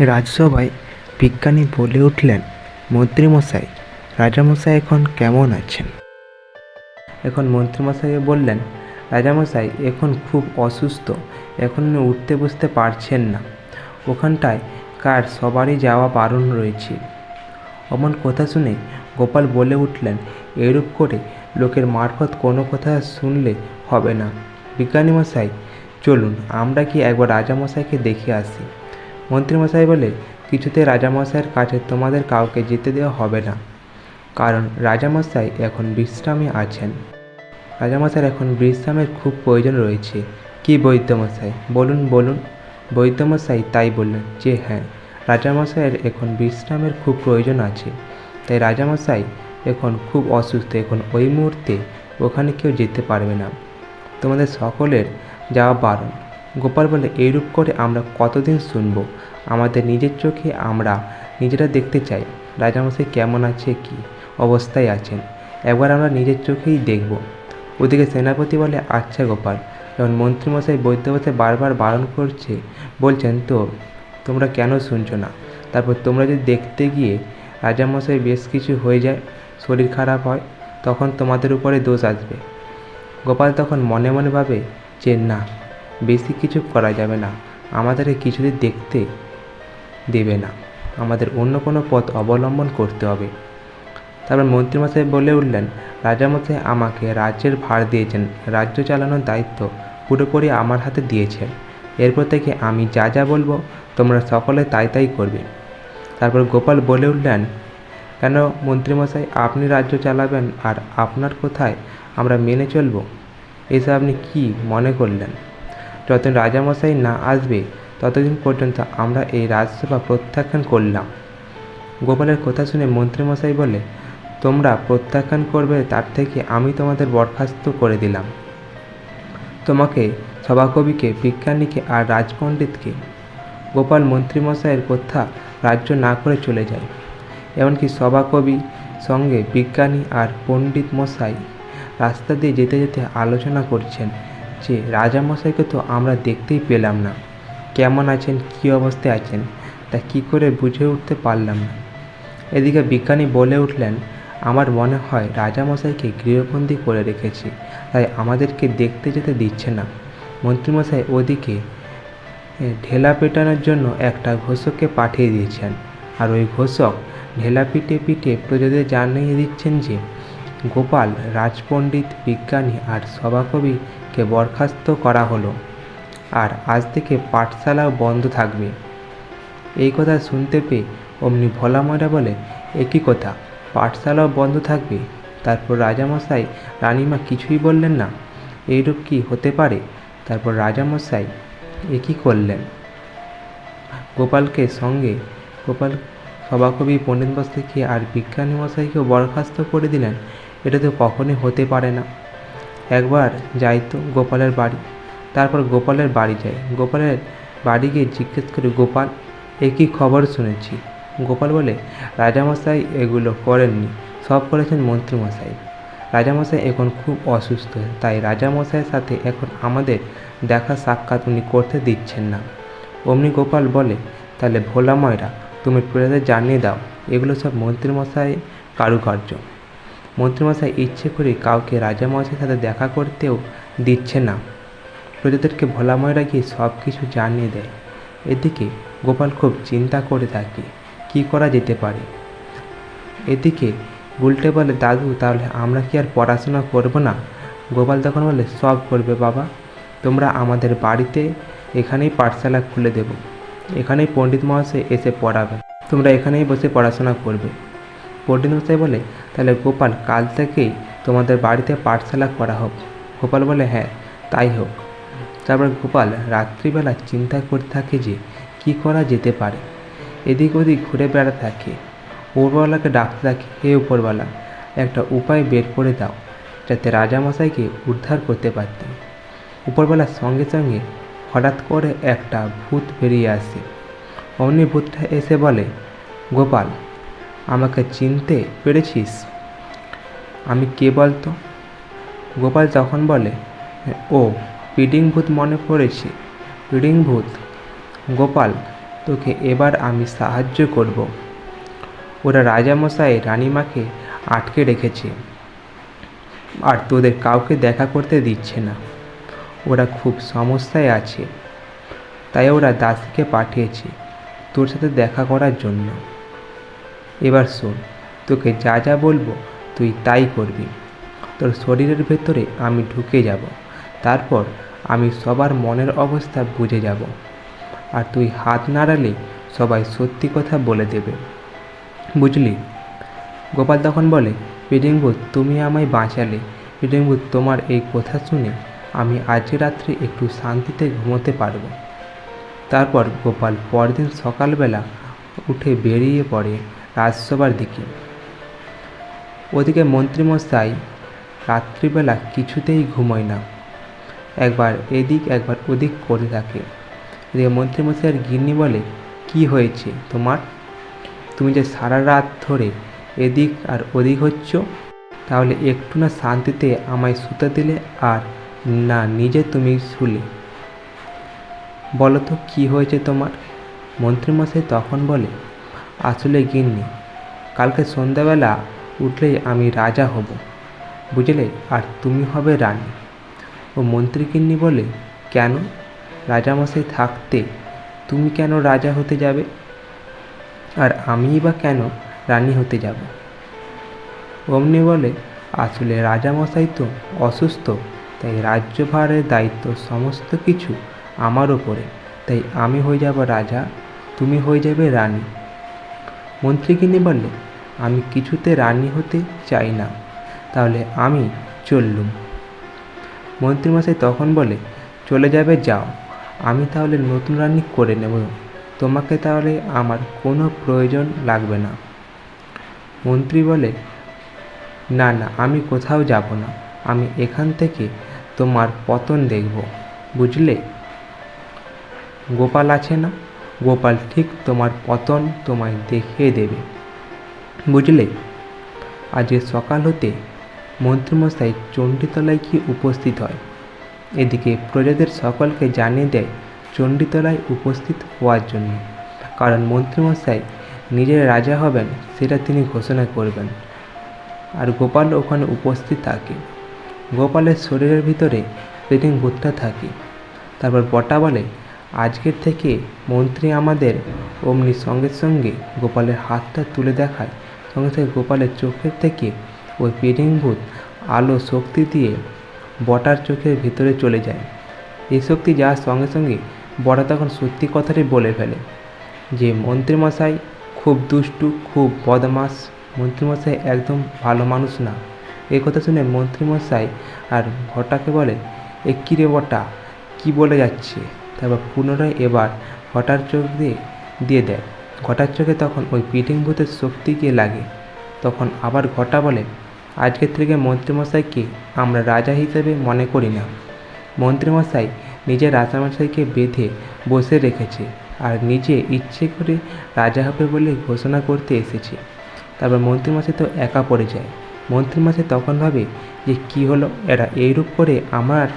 রাজসভায় বিজ্ঞানী বলে উঠলেন, মন্ত্রীমশাই, রাজামশাই এখন কেমন আছেন? এখন মন্ত্রীমশাই বললেন, রাজামশাই এখন খুব অসুস্থ, এখন উনি উঠতে বসতে পারছেন না। ওখানটায় কার সবারই যাওয়া বারণ রয়েছে। অমন কথা শুনে গোপাল বলে উঠলেন, এরূপ করে লোকের মারফত কোনো কথা শুনলে হবে না। বিজ্ঞানী মশাই চলুন, আমরা কি একবার রাজামশাইকে দেখে আসি? মন্ত্রীমশাই বলে, কিছুতে রাজামশাইয়ের কাছে তোমাদের কাউকে যেতে দেওয়া হবে না। কারণ রাজামশাই এখন বিশ্রামে আছেন। রাজামশাইয়ের এখন বিশ্রামের খুব প্রয়োজন রয়েছে। কি বৈদ্যমশাই? বলুন বলুন। বৈদ্যমশাই তাই বললেন যে হ্যাঁ রাজামশাইয়ের এখন বিশ্রামের খুব প্রয়োজন আছে। তাই রাজামশাই এখন খুব অসুস্থ। এখন ওই মুহূর্তে ওখানে কেউ যেতে পারবে না। তোমাদের সকলের যাওয়া বারণ। গোপাল বলে, এইরূপ করে আমরা কতদিন শুনব? আমাদের নিজের চোখে আমরা নিজেরা দেখতে চাই। রাজামশাই কেমন আছে কি অবস্থায় আছেন? একবার আমরা নিজের চোখেই দেখব। ওদিকে সেনাপতি বলে আচ্ছা গোপাল। যখন মন্ত্রীমশাই বৈদ্যমশাই বারবার বারণ করছে, বলছেন, তো তোমরা কেন শুনছো না? তারপর তোমরা যদি দেখতে গিয়ে রাজামশাই বেশ কিছু হয়ে যায়, শরীর খারাপ হয়, তখন তোমাদের উপরে দোষ আসবে। গোপাল তখন মনে মনে ভাবে যে না, বেশি কিছু করা যাবে না, আমাদেরকে কিছুদিন দেখতে দেবে না। আমাদের অন্য কোনো পথ অবলম্বন করতে হবে। তারপর মন্ত্রীমশাই বলে উঠলেন, রাজামশাই আমাকে রাজ্যের ভার দিয়েছেন, রাজ্য চালানোর দায়িত্ব পুরোপুরি আমার হাতে দিয়েছেন এরপর থেকে আমি যা যা বলব তোমরা সকলে তাই তাই করবে। তারপর গোপাল বলে উঠলেন, কেন মন্ত্রীমশাই, আপনি রাজ্য চালাবেন আর আপনার কোথায় আমরা মেনে চলবো? এসব আপনি কি মনে করলেন? যতদিন রাজামশাই না আসবে, ততদিন পর্যন্ত আমরা এই রাজসভা প্রত্যাখ্যান করলাম। গোপালের কথা শুনে মন্ত্রীমশাই বলে, তোমরা প্রত্যাখ্যান করবে তার থেকে আমি তোমাদের বরখাস্ত করে দিলাম। তোমাকে, সভাকবিকে বিজ্ঞানীকে আর রাজপণ্ডিতকে। গোপাল মন্ত্রীমশাইয়ের কথা রাজ্য না করে চলে যায়। এমনকি সভাকবি সঙ্গে বিজ্ঞানী আর পণ্ডিত মশাই রাস্তা দিয়ে যেতে যেতে আলোচনা করছেন যে, রাজামশাইকে তো আমরা দেখতেই পেলাম না। কেমন আছেন? কী অবস্থায় আছেন? তা কী করে বুঝে উঠতে পারলাম না। এদিকে বিজ্ঞানী বলে উঠলেন, আমার মনে হয় রাজামশাইকে গৃহবন্দী করে রেখেছি, তাই আমাদেরকে দেখতে যেতে দিচ্ছে না। মন্ত্রীমশাই ওদিকে ঢেলা পেটানোর জন্য একটা ঘোষককে পাঠিয়ে দিয়েছেন। আর ওই ঘোষক ঢেলা পিটে পিটে প্রজাদের জানিয়ে দিচ্ছেন যে গোপাল, রাজপণ্ডিত, বিজ্ঞানী আর সভাকবিকে বরখাস্ত করা হলো। আর আজ থেকে পাঠশালাও বন্ধ থাকবে। এই কথা শুনতে পেয়ে অমনি ভোলা ময়রা বলে, একই কথা, পাঠশালাও বন্ধ থাকবে। তারপর রাজামশাই, রানীমা কিছুই বললেন না। এইরূপ কি হতে পারে? তারপর রাজামশাই, একই করলেন। গোপালকে সঙ্গে গোপাল সভাকবি পণ্ডিত মশাইকে আর বিজ্ঞানী মশাইকেও বরখাস্ত করে দিলেন। এটা তো কখনোই হতে পারে না। একবার যাই তো গোপালের বাড়ি। তারপর গোপালের বাড়ি যাই। গোপালের বাড়ি গিয়ে জিজ্ঞেস করি, গোপাল, এ কী খবর শুনেছি? গোপাল বলে, রাজামশাই এগুলো করেননি। সব করেছেন মন্ত্রীমশাই। রাজামশাই এখন খুব অসুস্থ। তাই রাজামশাইয়ের সাথে এখন আমাদের দেখা সাক্ষাৎ উনি করতে দিচ্ছেন না। অমনি গোপাল বলে, তাহলে ভোলা ময়রা, তুমি প্রজাদের জানিয়ে দাও। এগুলো সব মন্ত্রীমশাই কারুকার্য। মন্ত্রীমশাই ইচ্ছে করে কাউকে রাজামশাইয়ের সাথে দেখা করতেও দিচ্ছে না। প্রজাদেরকে ভোলা ময়রা গিয়ে সব কিছু জানিয়ে দেয়। এদিকে গোপাল খুব চিন্তা করে থাকে, কী করা যেতে পারে? এদিকে উল্টে বলে, দাদু, তাহলে আমরা কি আর পড়াশোনা করব না? গোপাল তখন বলে, সব করবে বাবা। তোমরা আমাদের বাড়িতে এখানেই পাঠশালা খুলে দেব। এখানেই পণ্ডিত মহাশয় এসে পড়াবে। তোমরা এখানেই বসে পড়াশোনা করবে। পণ্ডিত মশাই বলে, তাহলে গোপাল, কাল থেকেই তোমাদের বাড়িতে পাঠশালা করা হোক। গোপাল বলে হ্যাঁ তাই হোক। তারপর গোপাল রাত্রিবেলা চিন্তা করতে থাকে যে, কী করা যেতে পারে। এদিক ওদিক ঘুরে বেড়াতে থাকে। উপরওয়ালাকে ডাকতে থাকে, হে উপরওয়ালা, একটা উপায় বের করে দাও, যাতে রাজামশাইকে উদ্ধার করতে পারতাম উপরবেলার সঙ্গে সঙ্গে হঠাৎ করে একটা ভূত বেরিয়ে আসে। অমনি ভূতটা এসে বলে, গোপাল আমাকে চিনতে পেরেছিস? আমি কে বলতো? গোপাল তখন বলে, ও পিডিং ভূত মনে পড়েছে পিডিং ভূত গোপাল, তোকে এবার আমি সাহায্য করব। ওরা রাজামশাই রানীমাকে আটকে রেখেছে। আর তোদের কাউকে দেখা করতে দিচ্ছে না। ওরা খুব সমস্যায় আছে। তাই ওরা দাসীকে পাঠিয়েছে তোর সাথে দেখা করার জন্য। এবার শোন, তোকে যা যা বলব তুই তাই করবি। তোর শরীরের ভেতরে আমি ঢুকে যাব, তারপর আমি সবার মনের অবস্থা বুঝে যাব। আর তুই হাত নাড়ালে সবাই সত্যি কথা বলে দেবে। বুঝলি? গোপাল তখন বলে পিডিংবুত তুমি আমায় বাঁচালে। পিডিংবুত তোমার এই কথা শুনে আমি আজ রাত্রে একটু শান্তিতে ঘুমোতে পারব। তারপর গোপাল পরদিন সকালবেলা উঠে বেরিয়ে পড়ে। রাজসভার দিকে। ওদিকে মন্ত্রীমশাই রাত্রিবেলা কিছুতেই ঘুমোয় না। একবার এদিক, একবার ওদিক করে থাকে এদিকে মন্ত্রীমশাইয়ের গিন্নি বলে, কি হয়েছে তোমার? তুমি যে সারা রাত ধরে এদিক আর ওদিক হচ্ছ, তাহলে একটু না শান্তিতে আমায় শুতে দিলে আর না নিজে তুমি শুলে। বলো তো কী হয়েছে তোমার? মন্ত্রীমশাই তখন বলে আসলে গিন্নি, কালকে সন্ধ্যাবেলা উঠলেই আমি রাজা হব, বুঝলে? আর তুমি হবে রানী। ও মন্ত্রী গিন্নি বলে, কেন? রাজামশাই থাকতে তুমি কেন রাজা হতে যাবে? আর আমিই বা কেন রানী হতে যাব? অমনি বলে, আসলে রাজামশাই তো অসুস্থ, তাই রাজ্যভারের দায়িত্ব সমস্ত কিছু আমার ওপরে। তাই আমি হয়ে যাব রাজা, তুমি হয়ে যাবে রানী। মন্ত্রীগিনি বললে, আমি কিছুতে রানী হতে চাই না, তাহলে আমি চললুম। মন্ত্রীমশাই তখন বলে, চলে যাবে, যাও। আমি তাহলে নতুন রানী করে নেব। তোমাকে তাহলে আমার কোনো প্রয়োজন লাগবে না। মন্ত্রী বলে, না না, আমি কোথাও যাব না। আমি এখান থেকে তোমার পতন দেখব, বুঝলে? গোপাল আছে না? গোপাল ঠিক তোমার পতন তোমায় দেখিয়ে দেবে। বুঝলে? আজকে সকাল হতে মন্ত্রীমশাই চণ্ডীতলায় কি উপস্থিত হয়? এদিকে প্রজাদের সকলকে জানিয়ে দেয় চণ্ডীতলায় উপস্থিত হওয়ার জন্য। কারণ মন্ত্রীমশাই নিজের রাজা হবেন, সেটা তিনি ঘোষণা করবেন। আর গোপাল ওখানে উপস্থিত থাকে। গোপালের শরীরের ভিতরে পেটিং ভূতটা থাকে। তারপর বটা বলে আজকের থেকে মন্ত্রী আমাদের অমনি সঙ্গে সঙ্গে গোপালের হাতটা তুলে দেখায়। সঙ্গে সঙ্গে গোপালের চোখের থেকে ওই পেটিং ভূত আলো শক্তি দিয়ে বটার চোখের ভিতরে চলে যায়। এই শক্তি যাওয়ার সঙ্গে সঙ্গে বটা তখন সত্যি কথাটাই বলে ফেলে যে, মন্ত্রীমশাই খুব দুষ্টু, খুব বদমাস মন্ত্রীমশাই একদম ভালো মানুষ না। এই কথা শুনে মন্ত্রীমশাই আর ভটাকে বলে, এ কী রে বটা, কী বলে যাচ্ছে? তারপর পুনরায় এবার ঘটার চোখ দিয়ে দিয়ে দেয়। ঘটার চোখে তখন ওই পিটিং ভূতের শক্তি গিয়ে লাগে। তখন আবার ঘটা বলে আজকের থেকে মন্ত্রীমশাইকে আমরা রাজা হিসেবে মনে করি না। মন্ত্রীমশাই নিজের রাজামশাইকে বেঁধে বসে রেখেছে আর নিজে ইচ্ছে করে রাজা হবে বলে ঘোষণা করতে এসেছে। তারপর মন্ত্রীমশাই তো একা পড়ে যায়। মন্ত্রীমশাই তখন ভাবে যে কী হলো? এরা এইরূপ করে আমার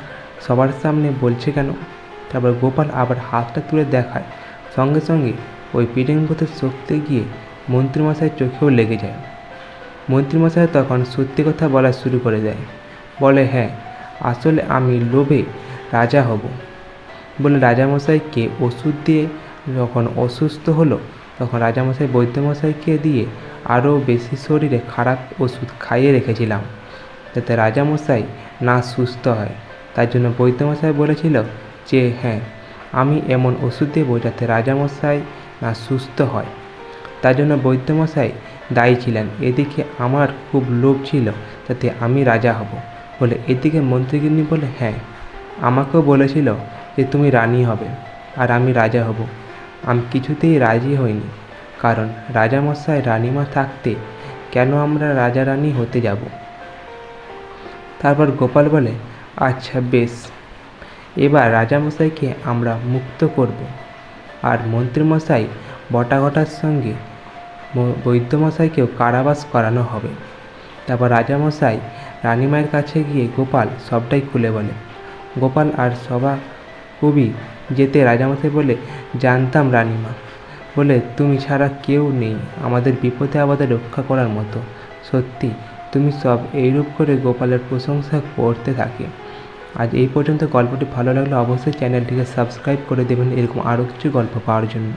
সবার সামনে বলছে কেন? তারপর গোপাল আবার হাতটা তুলে দেখায়। সঙ্গে সঙ্গে ওই ভূতের শক্তি গিয়ে মন্ত্রীমশাইয়ের চোখেও লেগে যায়। মন্ত্রীমশাই তখন সত্যি কথা বলা শুরু করে দেয়। বলে হ্যাঁ আসলে আমি লোভে রাজা হব। বলে রাজামশাইকে ওষুধ দিয়ে যখন অসুস্থ হলো, তখন রাজামশাই বৈদ্যমশাইকে দিয়ে আরও বেশি শরীরে খারাপ ওষুধ খাইয়ে রেখেছিলাম, যাতে রাজামশাই না সুস্থ হয়। তার জন্য বৈদ্যমশাই বলেছিল যে হ্যাঁ আমি এমন ওষুধ দেবো যাতে রাজামশাই না সুস্থ হয়। তার জন্য বৈদ্যমশাই দায়ী ছিলেন। এদিকে আমার খুব লোভ ছিল যাতে আমি রাজা হব বলে এদিকে মন্ত্রীগিন্নি বলে হ্যাঁ আমাকেও বলেছিল যে তুমি রানী হবে আর আমি রাজা হব। আমি কিছুতেই রাজি হইনি। কারণ রাজামশাই রানীমা থাকতে কেন আমরা রাজা রানী হতে যাব? তারপর গোপাল বলে আচ্ছা বেশ। এবার রাজামশাইকে আমরা মুক্ত করব। আর মন্ত্রীমশাই বটাঘটার সঙ্গে বৈদ্যমশাইকেও কারাবাস করানো হবে। তারপর রাজামশাই রানীমায়ের কাছে গিয়ে গোপাল সবটাই খুলে বলে গোপাল আর সভা খুবই যেতে রাজামশাই বলে, জানতাম রানীমা। বলে, তুমি ছাড়া কেউ নেই। আমাদের বিপদে আপদে রক্ষা করার মতো। সত্যি, তুমি সব এইরূপ করে গোপালের প্রশংসা করতে থাকে। আজ এই পর্যন্ত গল্পটি ভালো লাগলে অবশ্যই চ্যানেলটিকে সাবস্ক্রাইব করে দেবেন। এরকম আরও কিছু গল্প পাওয়ার জন্য।